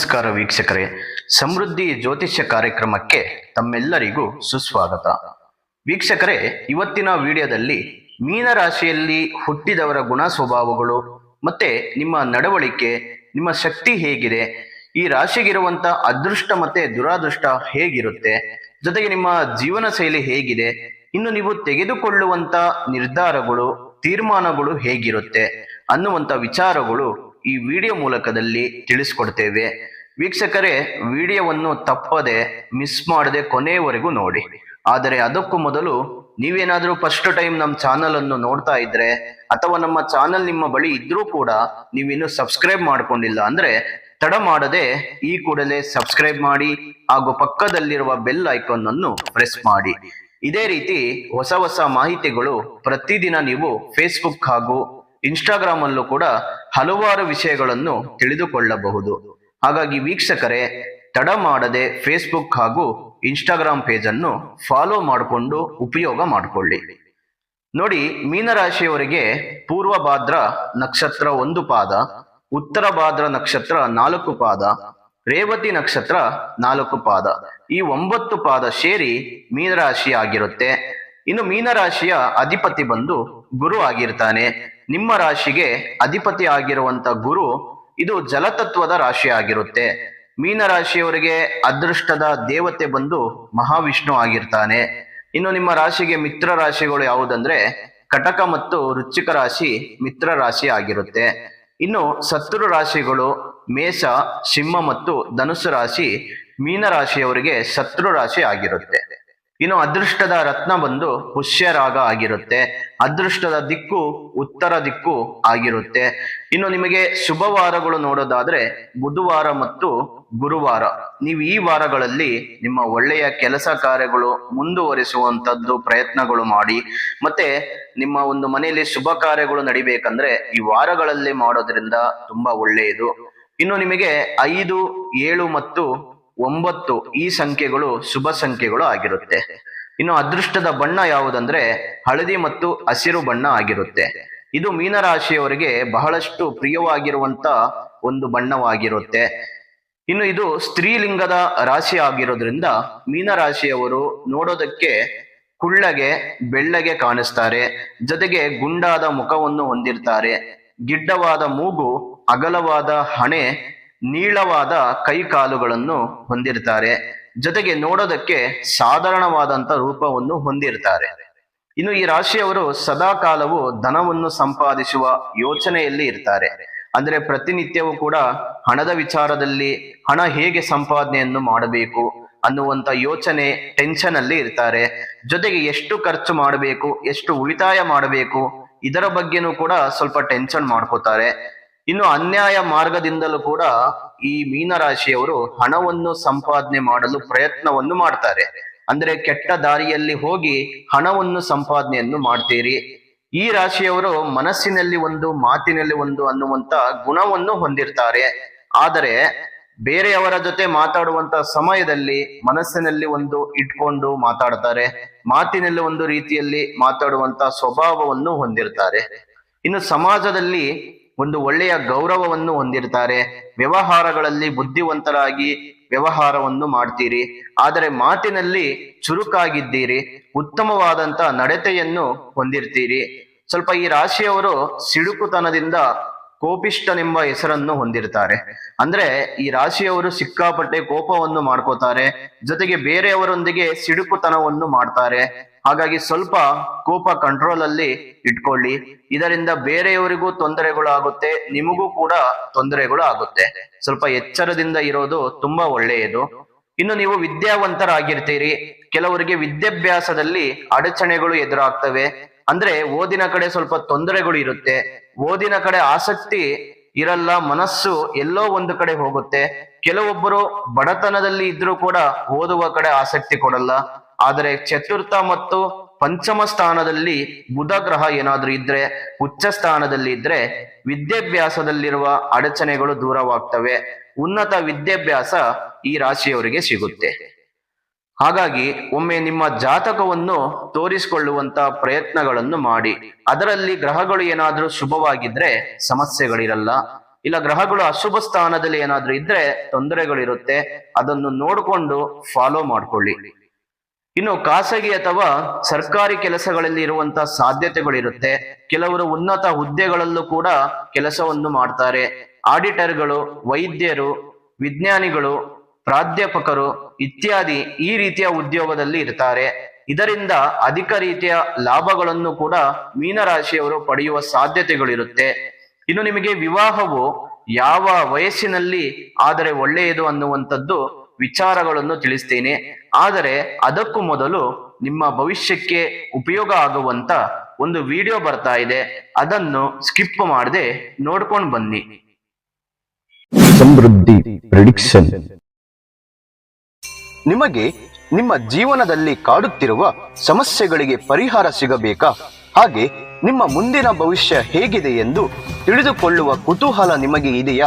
ನಮಸ್ಕಾರ ವೀಕ್ಷಕರೇ. ಸಮೃದ್ಧಿ ಜ್ಯೋತಿಷ್ಯ ಕಾರ್ಯಕ್ರಮಕ್ಕೆ ತಮ್ಮೆಲ್ಲರಿಗೂ ಸುಸ್ವಾಗತ. ವೀಕ್ಷಕರೇ, ಇವತ್ತಿನ ವಿಡಿಯೋದಲ್ಲಿ ಮೀನರಾಶಿಯಲ್ಲಿ ಹುಟ್ಟಿದವರ ಗುಣ ಸ್ವಭಾವಗಳು ಮತ್ತೆ ನಿಮ್ಮ ನಡವಳಿಕೆ, ನಿಮ್ಮ ಶಕ್ತಿ ಹೇಗಿದೆ, ಈ ರಾಶಿಗಿರುವಂತ ಅದೃಷ್ಟ ಮತ್ತೆ ದುರಾದೃಷ್ಟ ಹೇಗಿರುತ್ತೆ, ಜೊತೆಗೆ ನಿಮ್ಮ ಜೀವನ ಶೈಲಿ ಹೇಗಿದೆ, ಇನ್ನು ನೀವು ತೆಗೆದುಕೊಳ್ಳುವಂತ ನಿರ್ಧಾರಗಳು, ತೀರ್ಮಾನಗಳು ಹೇಗಿರುತ್ತೆ ಅನ್ನುವಂತ ವಿಚಾರಗಳು ಈ ವಿಡಿಯೋ ಮೂಲಕದಲ್ಲಿ ತಿಳಿಸ್ಕೊಡ್ತೇವೆ. ವೀಕ್ಷಕರೇ, ವಿಡಿಯೋವನ್ನು ತಪ್ಪದೆ ಮಿಸ್ ಮಾಡದೆ ಕೊನೆಯವರೆಗೂ ನೋಡಿ. ಆದರೆ ಅದಕ್ಕೂ ಮೊದಲು ನೀವೇನಾದರೂ ಫಸ್ಟ್ ಟೈಮ್ ನಮ್ಮ ಚಾನಲ್ ಅನ್ನು ನೋಡ್ತಾ ಇದ್ರೆ, ಅಥವಾ ನಮ್ಮ ಚಾನಲ್ ನಿಮ್ಮ ಬಳಿ ಇದ್ರೂ ಕೂಡ ನೀವಿನ್ನು ಸಬ್ಸ್ಕ್ರೈಬ್ ಮಾಡ್ಕೊಂಡಿಲ್ಲ ಅಂದ್ರೆ, ತಡ ಮಾಡದೆ ಈ ಕೂಡಲೇ ಸಬ್ಸ್ಕ್ರೈಬ್ ಮಾಡಿ, ಹಾಗೂ ಪಕ್ಕದಲ್ಲಿರುವ ಬೆಲ್ ಐಕಾನ್ ಅನ್ನು ಪ್ರೆಸ್ ಮಾಡಿ. ಇದೇ ರೀತಿ ಹೊಸ ಹೊಸ ಮಾಹಿತಿಗಳು ಪ್ರತಿದಿನ ನೀವು ಫೇಸ್ಬುಕ್ ಹಾಗೂ ಇನ್ಸ್ಟಾಗ್ರಾಮ್ ಅಲ್ಲೂ ಕೂಡ ಹಲವಾರು ವಿಷಯಗಳನ್ನು ತಿಳಿದುಕೊಳ್ಳಬಹುದು. ಹಾಗಾಗಿ ವೀಕ್ಷಕರೇ, ತಡ ಮಾಡದೆ ಫೇಸ್ಬುಕ್ ಹಾಗೂ ಇನ್ಸ್ಟಾಗ್ರಾಮ್ ಪೇಜ್ ಅನ್ನು ಫಾಲೋ ಮಾಡಿಕೊಂಡು ಉಪಯೋಗ ಮಾಡಿಕೊಳ್ಳಿ. ನೋಡಿ, ಮೀನರಾಶಿಯವರಿಗೆ ಪೂರ್ವ ಭಾದ್ರ ನಕ್ಷತ್ರ ಒಂದು ಪಾದ, ಉತ್ತರ ಭಾದ್ರ ನಕ್ಷತ್ರ ನಾಲ್ಕು ಪಾದ, ರೇವತಿ ನಕ್ಷತ್ರ ನಾಲ್ಕು ಪಾದ. ಈ ಒಂಬತ್ತು ಪಾದ ಸೇರಿ ಮೀನರಾಶಿ ಆಗಿರುತ್ತೆ. ಇನ್ನು ಮೀನರಾಶಿಯ ಅಧಿಪತಿ ಬಂದು ಗುರು ಆಗಿರ್ತಾನೆ. ನಿಮ್ಮ ರಾಶಿಗೆ ಅಧಿಪತಿ ಆಗಿರುವಂತ ಗುರು ಇದು ಜಲತತ್ವದ ರಾಶಿ ಆಗಿರುತ್ತೆ ಮೀನರಾಶಿಯವರಿಗೆ ಅದೃಷ್ಟದ ದೇವತೆ ಬಂದು ಮಹಾವಿಷ್ಣು ಆಗಿರ್ತಾನೆ. ಇನ್ನು ನಿಮ್ಮ ರಾಶಿಗೆ ಮಿತ್ರ ರಾಶಿಗಳು ಯಾವುದಂದ್ರೆ ಕಟಕ ಮತ್ತು ರುಚಿಕ ರಾಶಿ ಮಿತ್ರ ರಾಶಿ ಆಗಿರುತ್ತೆ. ಇನ್ನು ಸತ್ರು ರಾಶಿಗಳು ಮೇಷ, ಸಿಂಹ ಮತ್ತು ಧನುಸು ರಾಶಿ ಮೀನರಾಶಿಯವರಿಗೆ ಶತ್ರು ರಾಶಿ ಆಗಿರುತ್ತೆ. ಇನ್ನು ಅದೃಷ್ಟದ ರತ್ನ ಬಂದು ಪುಷ್ಯರಾಗ ಆಗಿರುತ್ತೆ. ಅದೃಷ್ಟದ ದಿಕ್ಕು ಉತ್ತರ ದಿಕ್ಕು ಆಗಿರುತ್ತೆ. ಇನ್ನು ನಿಮಗೆ ಶುಭವಾರಗಳು ನೋಡೋದಾದ್ರೆ ಬುಧವಾರ ಮತ್ತು ಗುರುವಾರ. ನೀವು ಈ ವಾರಗಳಲ್ಲಿ ನಿಮ್ಮ ಒಳ್ಳೆಯ ಕೆಲಸ ಕಾರ್ಯಗಳು ಮುಂದುವರಿಸುವಂತದ್ದು ಪ್ರಯತ್ನಗಳು ಮಾಡಿ. ಮತ್ತೆ ನಿಮ್ಮ ಒಂದು ಮನೆಯಲ್ಲಿ ಶುಭ ಕಾರ್ಯಗಳು ನಡಿಬೇಕಂದ್ರೆ ಈ ವಾರಗಳಲ್ಲಿ ಮಾಡೋದ್ರಿಂದ ತುಂಬಾ ಒಳ್ಳೆಯದು. ಇನ್ನು ನಿಮಗೆ ಐದು, ಏಳು ಮತ್ತು ಒಂಬತ್ತು ಈ ಸಂಖ್ಯೆಗಳು ಶುಭ ಸಂಖ್ಯೆಗಳು ಆಗಿರುತ್ತೆ. ಇನ್ನು ಅದೃಷ್ಟದ ಬಣ್ಣ ಯಾವುದಂದ್ರೆ ಹಳದಿ ಮತ್ತು ಹಸಿರು ಬಣ್ಣ ಆಗಿರುತ್ತೆ. ಇದು ಮೀನರಾಶಿಯವರಿಗೆ ಬಹಳಷ್ಟು ಪ್ರಿಯವಾಗಿರುವಂತ ಒಂದು ಬಣ್ಣವಾಗಿರುತ್ತೆ. ಇನ್ನು ಇದು ಸ್ತ್ರೀಲಿಂಗದ ರಾಶಿ ಆಗಿರೋದ್ರಿಂದ ಮೀನರಾಶಿಯವರು ನೋಡೋದಕ್ಕೆ ಕುಳ್ಳಗೆ, ಬೆಳ್ಳಗೆ ಕಾಣಿಸ್ತಾರೆ. ಜೊತೆಗೆ ಗುಂಡಾದ ಮುಖವನ್ನು ಹೊಂದಿರ್ತಾರೆ. ಗಿಡ್ಡವಾದ ಮೂಗು, ಅಗಲವಾದ ಹಣೆ ನೀಳವಾದ ಕೈಕಾಲುಗಳನ್ನು ಹೊಂದಿರ್ತಾರೆ ಜೊತೆಗೆ ನೋಡೋದಕ್ಕೆ ಸಾಧಾರಣವಾದಂತ ರೂಪವನ್ನು ಹೊಂದಿರ್ತಾರೆ ಇನ್ನು ಈ ರಾಶಿಯವರು ಸದಾ ಕಾಲವು ಧನವನ್ನು ಸಂಪಾದಿಸುವ ಯೋಚನೆಯಲ್ಲಿ ಇರ್ತಾರೆ. ಅಂದ್ರೆ ಪ್ರತಿನಿತ್ಯವೂ ಕೂಡ ಹಣದ ವಿಚಾರದಲ್ಲಿ ಹಣ ಹೇಗೆ ಸಂಪಾದನೆಯನ್ನು ಮಾಡಬೇಕು ಅನ್ನುವಂತ ಯೋಚನೆ ಟೆನ್ಷನ್ ಅಲ್ಲಿ ಇರ್ತಾರೆ. ಜೊತೆಗೆ ಎಷ್ಟು ಖರ್ಚು ಮಾಡಬೇಕು, ಎಷ್ಟು ಉಳಿತಾಯ ಮಾಡಬೇಕು, ಇದರ ಬಗ್ಗೆನೂ ಕೂಡ ಸ್ವಲ್ಪ ಟೆನ್ಷನ್ ಮಾಡ್ಕೋತಾರೆ. ಇನ್ನು ಅನ್ಯಾಯ ಮಾರ್ಗದಿಂದಲೂ ಕೂಡ ಈ ಮೀನರಾಶಿಯವರು ಹಣವನ್ನು ಸಂಪಾದನೆ ಮಾಡಲು ಪ್ರಯತ್ನವನ್ನು ಮಾಡ್ತಾರೆ. ಅಂದ್ರೆ ಕೆಟ್ಟ ದಾರಿಯಲ್ಲಿ ಹೋಗಿ ಹಣವನ್ನು ಸಂಪಾದನೆಯನ್ನು ಮಾಡ್ತೀರಿ. ಈ ರಾಶಿಯವರು ಮನಸ್ಸಿನಲ್ಲಿ ಒಂದು, ಮಾತಿನಲ್ಲಿ ಒಂದು ಅನ್ನುವಂತ ಗುಣವನ್ನು ಹೊಂದಿರ್ತಾರೆ. ಆದರೆ ಬೇರೆಯವರ ಜೊತೆ ಮಾತಾಡುವಂತ ಸಮಯದಲ್ಲಿ ಮನಸ್ಸಿನಲ್ಲಿ ಒಂದು ಇಟ್ಕೊಂಡು ಮಾತಾಡ್ತಾರೆ. ಮಾತಿನಲ್ಲಿ ಒಂದು ರೀತಿಯಲ್ಲಿ ಮಾತಾಡುವಂತ ಸ್ವಭಾವವನ್ನು ಹೊಂದಿರ್ತಾರೆ. ಇನ್ನು ಸಮಾಜದಲ್ಲಿ ಒಂದು ಒಳ್ಳೆಯ ಗೌರವವನ್ನು ಹೊಂದಿರ್ತಾರೆ. ವ್ಯವಹಾರಗಳಲ್ಲಿ ಬುದ್ಧಿವಂತರಾಗಿ ವ್ಯವಹಾರವನ್ನು ಮಾಡ್ತೀರಿ. ಆದರೆ ಮಾತಿನಲ್ಲಿ ಚುರುಕಾಗಿದ್ದೀರಿ. ಉತ್ತಮವಾದಂತ ನಡತೆಯನ್ನು ಹೊಂದಿರ್ತೀರಿ. ಸ್ವಲ್ಪ ಈ ರಾಶಿಯವರು ಸಿಡುಕುತನದಿಂದ ಕೋಪಿಷ್ಟನೆಂಬ ಹೆಸರನ್ನು ಹೊಂದಿರ್ತಾರೆ. ಅಂದ್ರೆ ಈ ರಾಶಿಯವರು ಸಿಕ್ಕಾಪಟ್ಟೆ ಕೋಪವನ್ನು ಮಾಡ್ಕೋತಾರೆ. ಜೊತೆಗೆ ಬೇರೆಯವರೊಂದಿಗೆ ಸಿಡುಕುತನವನ್ನು ಮಾಡ್ತಾರೆ. ಹಾಗಾಗಿ ಸ್ವಲ್ಪ ಕೋಪ ಕಂಟ್ರೋಲ್ ಅಲ್ಲಿ ಇಟ್ಕೊಳ್ಳಿ. ಇದರಿಂದ ಬೇರೆಯವರಿಗೂ ತೊಂದರೆಗಳು ಆಗುತ್ತೆ ನಿಮಗೂ ಕೂಡ ತೊಂದರೆಗಳು ಆಗುತ್ತೆ ಸ್ವಲ್ಪ ಎಚ್ಚರದಿಂದ ಇರೋದು ತುಂಬಾ ಒಳ್ಳೆಯದು. ಇನ್ನು ನೀವು ವಿದ್ಯಾವಂತರಾಗಿರ್ತೀರಿ. ಕೆಲವರಿಗೆ ವಿದ್ಯಾಭ್ಯಾಸದಲ್ಲಿ ಅಡಚಣೆಗಳು ಎದುರಾಗ್ತವೆ. ಅಂದ್ರೆ ಓದಿನ ಕಡೆ ಸ್ವಲ್ಪ ತೊಂದರೆಗಳು ಇರುತ್ತೆ. ಓದಿನ ಕಡೆ ಆಸಕ್ತಿ ಇರಲ್ಲ, ಮನಸ್ಸು ಎಲ್ಲೋ ಒಂದು ಕಡೆ ಹೋಗುತ್ತೆ. ಕೆಲವೊಬ್ಬರು ಬಡತನದಲ್ಲಿ ಇದ್ರೂ ಕೂಡ ಓದುವ ಕಡೆ ಆಸಕ್ತಿ ಕೊಡಲ್ಲ. ಆದರೆ ಚತುರ್ಥ ಮತ್ತು ಪಂಚಮ ಸ್ಥಾನದಲ್ಲಿ ಬುಧ ಗ್ರಹ ಏನಾದ್ರೂ ಇದ್ರೆ ಉಚ್ಚ ಸ್ಥಾನದಲ್ಲಿ ಇದ್ರೆ ವಿದ್ಯಾಭ್ಯಾಸದಲ್ಲಿರುವ ಅಡಚಣೆಗಳು ದೂರವಾಗ್ತವೆ. ಉನ್ನತ ವಿದ್ಯಾಭ್ಯಾಸ ಈ ರಾಶಿಯವರಿಗೆ ಸಿಗುತ್ತೆ. ಹಾಗಾಗಿ ಒಮ್ಮೆ ನಿಮ್ಮ ಜಾತಕವನ್ನು ತೋರಿಸಿಕೊಳ್ಳುವಂತ ಪ್ರಯತ್ನಗಳನ್ನು ಮಾಡಿ. ಅದರಲ್ಲಿ ಗ್ರಹಗಳು ಏನಾದ್ರೂ ಶುಭವಾಗಿದ್ರೆ ಸಮಸ್ಯೆಗಳಿರಲ್ಲ. ಇಲ್ಲ ಗ್ರಹಗಳು ಅಶುಭ ಸ್ಥಾನದಲ್ಲಿ ಏನಾದ್ರೂ ಇದ್ರೆ ತೊಂದರೆಗಳಿರುತ್ತೆ, ಅದನ್ನು ನೋಡಿಕೊಂಡು ಫಾಲೋ ಮಾಡ್ಕೊಳ್ಳಿ. ಇನ್ನು ಖಾಸಗಿ ಅಥವಾ ಸರ್ಕಾರಿ ಕೆಲಸಗಳಲ್ಲಿ ಇರುವಂತಹ ಸಾಧ್ಯತೆಗಳಿರುತ್ತೆ. ಕೆಲವರು ಉನ್ನತ ಹುದ್ದೆಗಳಲ್ಲೂ ಕೂಡ ಕೆಲಸವನ್ನು ಮಾಡ್ತಾರೆ. ಆಡಿಟರ್ಗಳು, ವೈದ್ಯರು, ವಿಜ್ಞಾನಿಗಳು, ಪ್ರಾಧ್ಯಾಪಕರು ಇತ್ಯಾದಿ ಈ ರೀತಿಯ ಉದ್ಯೋಗದಲ್ಲಿ ಇರ್ತಾರೆ. ಇದರಿಂದ ಅಧಿಕ ರೀತಿಯ ಲಾಭಗಳನ್ನು ಕೂಡ ಮೀನರಾಶಿಯವರು ಪಡೆಯುವ ಸಾಧ್ಯತೆಗಳಿರುತ್ತೆ. ಇನ್ನು ನಿಮಗೆ ವಿವಾಹವು ಯಾವ ವಯಸ್ಸಿನಲ್ಲಿ, ಆದರೆ ಒಳ್ಳೆಯದು ಅನ್ನುವಂಥದ್ದು ವಿಚಾರಗಳನ್ನು ತಿಳಿಸ್ತೇನೆ. ಆದರೆ ಅದಕ್ಕೂ ಮೊದಲು ನಿಮ್ಮ ಭವಿಷ್ಯಕ್ಕೆ ಉಪಯೋಗ ಆಗುವಂತ ಒಂದು ವಿಡಿಯೋ ಬರ್ತಾ ಇದೆ. ಅದನ್ನು ಸ್ಕಿಪ್ ಮಾಡದೆ ನೋಡ್ಕೊಂಡು ಬನ್ನಿ. ಸಮೃದ್ಧಿ ಪ್ರಿಡಿಕ್ಷನ್. ನಿಮಗೆ ನಿಮ್ಮ ಜೀವನದಲ್ಲಿ ಕಾಡುತ್ತಿರುವ ಸಮಸ್ಯೆಗಳಿಗೆ ಪರಿಹಾರ ಸಿಗಬೇಕಾ? ಹಾಗೆ ನಿಮ್ಮ ಮುಂದಿನ ಭವಿಷ್ಯ ಹೇಗಿದೆ ಎಂದು ತಿಳಿದುಕೊಳ್ಳುವ ಕುತೂಹಲ ನಿಮಗೆ ಇದೆಯಾ?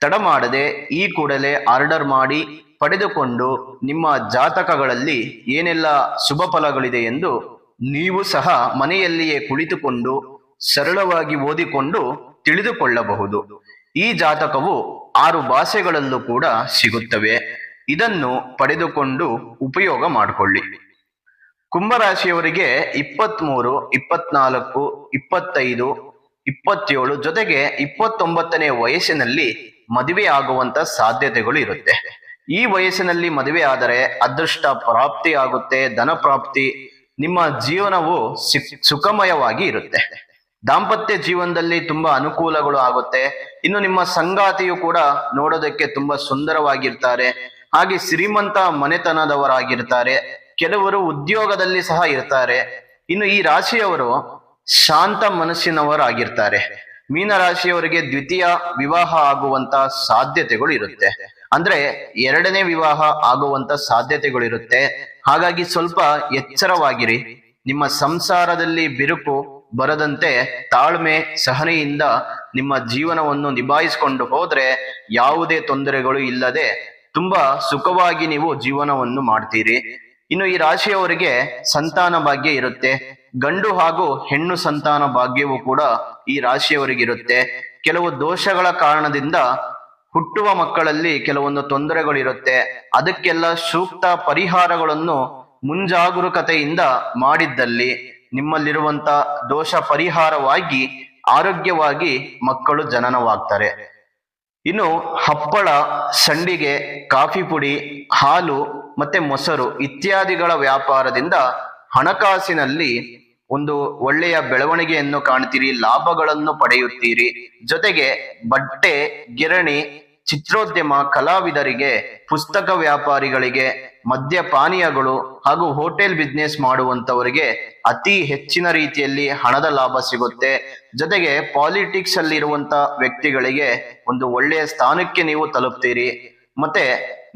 ತಡ ಮಾಡದೆ ಈ ಕೂಡಲೇ ಆರ್ಡರ್ ಮಾಡಿ ಪಡೆದುಕೊಂಡು ನಿಮ್ಮ ಜಾತಕಗಳಲ್ಲಿ ಏನೆಲ್ಲ ಶುಭ ಫಲಗಳಿದೆ ಎಂದು ನೀವು ಸಹ ಮನೆಯಲ್ಲಿಯೇ ಕುಳಿತುಕೊಂಡು ಸರಳವಾಗಿ ಓದಿಕೊಂಡು ತಿಳಿದುಕೊಳ್ಳಬಹುದು. ಈ ಜಾತಕವು ಆರು ಭಾಷೆಗಳಲ್ಲೂ ಕೂಡ ಸಿಗುತ್ತವೆ. ಇದನ್ನು ಪಡೆದುಕೊಂಡು ಉಪಯೋಗ ಮಾಡಿಕೊಳ್ಳಿ. ಕುಂಭರಾಶಿಯವರಿಗೆ ಇಪ್ಪತ್ಮೂರು, ಇಪ್ಪತ್ನಾಲ್ಕು, ಇಪ್ಪತ್ತೈದು, ಇಪ್ಪತ್ತೇಳು ಜೊತೆಗೆ ಇಪ್ಪತ್ತೊಂಬತ್ತನೇ ವಯಸ್ಸಿನಲ್ಲಿ ಮದುವೆ ಆಗುವಂತ ಸಾಧ್ಯತೆಗಳು ಇರುತ್ತೆ. ಈ ವಯಸ್ಸಿನಲ್ಲಿ ಮದುವೆ ಆದರೆ ಅದೃಷ್ಟ ಪ್ರಾಪ್ತಿ ಆಗುತ್ತೆ, ಧನ ಪ್ರಾಪ್ತಿ, ನಿಮ್ಮ ಜೀವನವು ಸುಖಮಯವಾಗಿ ಇರುತ್ತೆ. ದಾಂಪತ್ಯ ಜೀವನದಲ್ಲಿ ತುಂಬಾ ಅನುಕೂಲಗಳು ಆಗುತ್ತೆ. ಇನ್ನು ನಿಮ್ಮ ಸಂಗಾತಿಯು ಕೂಡ ನೋಡೋದಕ್ಕೆ ತುಂಬಾ ಸುಂದರವಾಗಿರ್ತಾರೆ. ಹಾಗೆ ಶ್ರೀಮಂತ ಮನೆತನದವರಾಗಿರ್ತಾರೆ. ಕೆಲವರು ಉದ್ಯೋಗದಲ್ಲಿ ಸಹ ಇರ್ತಾರೆ. ಇನ್ನು ಈ ರಾಶಿಯವರು ಶಾಂತ ಮನಸ್ಸಿನವರಾಗಿರ್ತಾರೆ. ಮೀನ ರಾಶಿಯವರಿಗೆ ದ್ವಿತೀಯ ವಿವಾಹ ಆಗುವಂತ ಸಾಧ್ಯತೆಗಳು ಇರುತ್ತೆ. ಅಂದ್ರೆ ಎರಡನೇ ವಿವಾಹ ಆಗುವಂತ ಸಾಧ್ಯತೆಗಳಿರುತ್ತೆ. ಹಾಗಾಗಿ ಸ್ವಲ್ಪ ಎಚ್ಚರವಾಗಿರಿ. ನಿಮ್ಮ ಸಂಸಾರದಲ್ಲಿ ಬಿರುಕು ಬರದಂತೆ ತಾಳ್ಮೆ, ಸಹನೆಯಿಂದ ನಿಮ್ಮ ಜೀವನವನ್ನು ನಿಭಾಯಿಸಿಕೊಂಡು ಹೋದ್ರೆ ಯಾವುದೇ ತೊಂದರೆಗಳು ಇಲ್ಲದೆ ತುಂಬಾ ಸುಖವಾಗಿ ನೀವು ಜೀವನವನ್ನು ಮಾಡ್ತೀರಿ. ಇನ್ನು ಈ ರಾಶಿಯವರಿಗೆ ಸಂತಾನ ಭಾಗ್ಯ ಇರುತ್ತೆ. ಗಂಡು ಹಾಗೂ ಹೆಣ್ಣು ಸಂತಾನ ಭಾಗ್ಯವೂ ಕೂಡ ಈ ರಾಶಿಯವರಿಗಿರುತ್ತೆ. ಕೆಲವು ದೋಷಗಳ ಕಾರಣದಿಂದ ಹುಟ್ಟುವ ಮಕ್ಕಳಲ್ಲಿ ಕೆಲವೊಂದು ತೊಂದರೆಗಳಿರುತ್ತೆ. ಅದಕ್ಕೆಲ್ಲ ಸೂಕ್ತ ಪರಿಹಾರಗಳನ್ನು ಮುಂಜಾಗರೂಕತೆಯಿಂದ ಮಾಡಿದ್ದಲ್ಲಿ ನಿಮ್ಮಲ್ಲಿರುವಂತ ದೋಷ ಪರಿಹಾರವಾಗಿ, ಆರೋಗ್ಯವಾಗಿ ಮಕ್ಕಳು ಜನನವಾಗ್ತಾರೆ. ಇನ್ನು ಹಪ್ಪಳ, ಸಂಡಿಗೆ, ಕಾಫಿ ಪುಡಿ, ಹಾಲು ಮತ್ತೆ ಮೊಸರು ಇತ್ಯಾದಿಗಳ ವ್ಯಾಪಾರದಿಂದ ಹಣಕಾಸಿನಲ್ಲಿ ಒಂದು ಒಳ್ಳೆಯ ಬೆಳವಣಿಗೆಯನ್ನು ಕಾಣ್ತೀರಿ, ಲಾಭಗಳನ್ನು ಪಡೆಯುತ್ತೀರಿ. ಜೊತೆಗೆ ಬಟ್ಟೆ, ಗಿರಣಿ, ಚಿತ್ರೋದ್ಯಮ, ಕಲಾವಿದರಿಗೆ, ಪುಸ್ತಕ ವ್ಯಾಪಾರಿಗಳಿಗೆ, ಮದ್ಯಪಾನೀಯಗಳು ಹಾಗೂ ಹೋಟೆಲ್ ಬಿಸ್ನೆಸ್ ಮಾಡುವಂತವರಿಗೆ ಅತಿ ಹೆಚ್ಚಿನ ರೀತಿಯಲ್ಲಿ ಹಣದ ಲಾಭ ಸಿಗುತ್ತೆ. ಜೊತೆಗೆ ಪಾಲಿಟಿಕ್ಸ್ ಅಲ್ಲಿ ಇರುವಂತ ವ್ಯಕ್ತಿಗಳಿಗೆ ಒಂದು ಒಳ್ಳೆಯ ಸ್ಥಾನಕ್ಕೆ ನೀವು ತಲುಪ್ತೀರಿ. ಮತ್ತೆ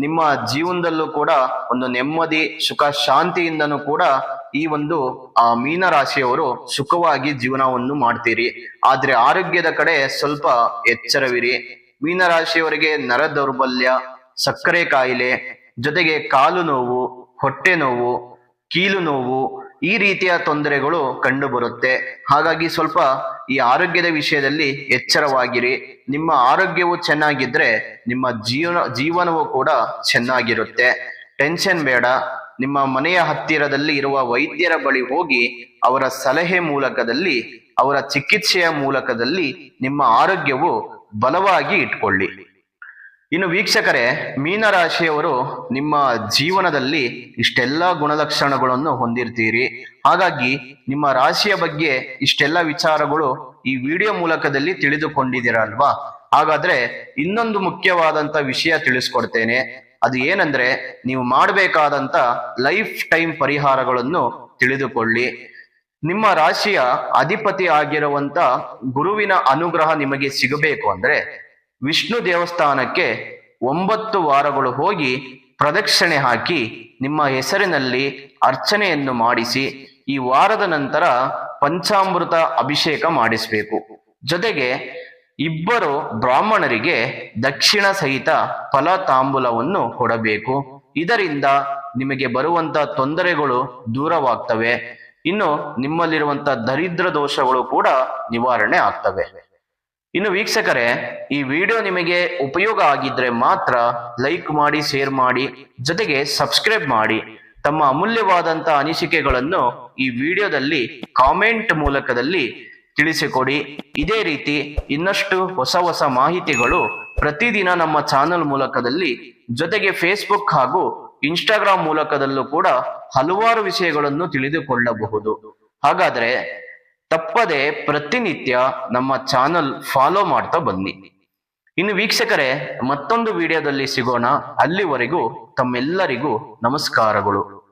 ನಿಮ್ಮ ಜೀವನದಲ್ಲೂ ಕೂಡ ಒಂದು ನೆಮ್ಮದಿ, ಸುಖ, ಶಾಂತಿಯಿಂದನೂ ಕೂಡ ಈ ಒಂದು, ಆ ಮೀನರಾಶಿಯವರು ಸುಖವಾಗಿ ಜೀವನವನ್ನು ಮಾಡ್ತೀರಿ. ಆದ್ರೆ ಆರೋಗ್ಯದ ಕಡೆ ಸ್ವಲ್ಪ ಎಚ್ಚರವಿರಿ. ಮೀನರಾಶಿಯವರಿಗೆ ನರ ದೌರ್ಬಲ್ಯ ಸಕ್ಕರೆ ಕಾಯಿಲೆ, ಜೊತೆಗೆ ಕಾಲು ನೋವು, ಹೊಟ್ಟೆ ನೋವು, ಕೀಲು ನೋವು ಈ ರೀತಿಯ ತೊಂದರೆಗಳು ಕಂಡು ಬರುತ್ತೆ ಹಾಗಾಗಿ ಸ್ವಲ್ಪ ಈ ಆರೋಗ್ಯದ ವಿಷಯದಲ್ಲಿ ಎಚ್ಚರವಾಗಿರಿ. ನಿಮ್ಮ ಆರೋಗ್ಯವು ಚೆನ್ನಾಗಿದ್ರೆ ನಿಮ್ಮ ಜೀವನ, ಜೀವನವು ಕೂಡ ಚೆನ್ನಾಗಿರುತ್ತೆ. ಟೆನ್ಷನ್ ಬೇಡ. ನಿಮ್ಮ ಮನೆಯ ಹತ್ತಿರದಲ್ಲಿ ಇರುವ ವೈದ್ಯರ ಬಳಿ ಹೋಗಿ ಅವರ ಸಲಹೆ ಮೂಲಕದಲ್ಲಿ, ಅವರ ಚಿಕಿತ್ಸೆಯ ಮೂಲಕದಲ್ಲಿ ನಿಮ್ಮ ಆರೋಗ್ಯವು ಬಲವಾಗಿ ಇಟ್ಕೊಳ್ಳಿ. ಇನ್ನು ವೀಕ್ಷಕರೇ, ಮೀನರಾಶಿಯವರು ನಿಮ್ಮ ಜೀವನದಲ್ಲಿ ಇಷ್ಟೆಲ್ಲ ಗುಣಲಕ್ಷಣಗಳನ್ನು ಹೊಂದಿರ್ತೀರಿ. ಹಾಗಾಗಿ ನಿಮ್ಮ ರಾಶಿಯ ಬಗ್ಗೆ ಇಷ್ಟೆಲ್ಲ ವಿಚಾರಗಳು ಈ ವಿಡಿಯೋ ಮೂಲಕದಲ್ಲಿ ತಿಳಿದುಕೊಂಡಿದ್ದೀರಲ್ವಾ? ಹಾಗಾದ್ರೆ ಇನ್ನೊಂದು ಮುಖ್ಯವಾದಂತ ವಿಷಯ ತಿಳಿಸ್ಕೊಡ್ತೇನೆ. ಅದು ಏನಂದ್ರೆ, ನೀವು ಮಾಡಬೇಕಾದಂತ ಲೈಫ್ ಟೈಮ್ ಪರಿಹಾರಗಳನ್ನು ತಿಳಿದುಕೊಳ್ಳಿ. ನಿಮ್ಮ ರಾಶಿಯ ಅಧಿಪತಿ ಆಗಿರುವಂತ ಗುರುವಿನ ಅನುಗ್ರಹ ನಿಮಗೆ ಸಿಗಬೇಕು ಅಂದ್ರೆ ವಿಷ್ಣು ದೇವಸ್ಥಾನಕ್ಕೆ ಒಂಬತ್ತು ವಾರಗಳು ಹೋಗಿ ಪ್ರದಕ್ಷಿಣೆ ಹಾಕಿ ನಿಮ್ಮ ಹೆಸರಿನಲ್ಲಿ ಅರ್ಚನೆಯನ್ನು ಮಾಡಿಸಿ ಈ ವಾರದ ನಂತರ ಪಂಚಾಮೃತ ಅಭಿಷೇಕ ಮಾಡಿಸಬೇಕು. ಜೊತೆಗೆ ಇಬ್ಬರು ಬ್ರಾಹ್ಮಣರಿಗೆ ದಕ್ಷಿಣ ಸಹಿತ ಫಲ ತಾಂಬೂಲವನ್ನು ಕೊಡಬೇಕು. ಇದರಿಂದ ನಿಮಗೆ ಬರುವಂತ ತೊಂದರೆಗಳು ದೂರವಾಗ್ತವೆ. ಇನ್ನು ನಿಮ್ಮಲ್ಲಿರುವಂತ ದರಿದ್ರ ದೋಷಗಳು ಕೂಡ ನಿವಾರಣೆ ಆಗ್ತವೆ. ಇನ್ನು ವೀಕ್ಷಕರೇ, ಈ ವಿಡಿಯೋ ನಿಮಗೆ ಉಪಯೋಗ ಆಗಿದ್ರೆ ಮಾತ್ರ ಲೈಕ್ ಮಾಡಿ ಶೇರ್ ಮಾಡಿ, ಜೊತೆಗೆ ಸಬ್ಸ್ಕ್ರೈಬ್ ಮಾಡಿ. ತಮ್ಮ ಅಮೂಲ್ಯವಾದಂತ ಅನಿಸಿಕೆಗಳನ್ನು ಈ ವಿಡಿಯೋದಲ್ಲಿ ಕಾಮೆಂಟ್ ಮೂಲಕದಲ್ಲಿ ತಿಳಿಸಿಕೊಡಿ. ಇದೇ ರೀತಿ ಇನ್ನಷ್ಟು ಹೊಸ ಹೊಸ ಮಾಹಿತಿಗಳು ಪ್ರತಿದಿನ ನಮ್ಮ ಚಾನೆಲ್ ಮೂಲಕದಲ್ಲಿ, ಜೊತೆಗೆ ಫೇಸ್ಬುಕ್ ಹಾಗೂ ಇನ್ಸ್ಟಾಗ್ರಾಮ್ ಮೂಲಕದಲ್ಲೂ ಕೂಡ ಹಲವಾರು ವಿಷಯಗಳನ್ನು ತಿಳಿದುಕೊಳ್ಳಬಹುದು. ಹಾಗಾದ್ರೆ ತಪ್ಪದೆ ಪ್ರತಿನಿತ್ಯ ನಮ್ಮ ಚಾನಲ್ ಫಾಲೋ ಮಾಡ್ತಾ ಬನ್ನಿ. ಇನ್ನು ವೀಕ್ಷಕರೇ, ಮತ್ತೊಂದು ವಿಡಿಯೋದಲ್ಲಿ ಸಿಗೋಣ. ಅಲ್ಲಿವರೆಗೂ ತಮ್ಮೆಲ್ಲರಿಗೂ ನಮಸ್ಕಾರಗಳು.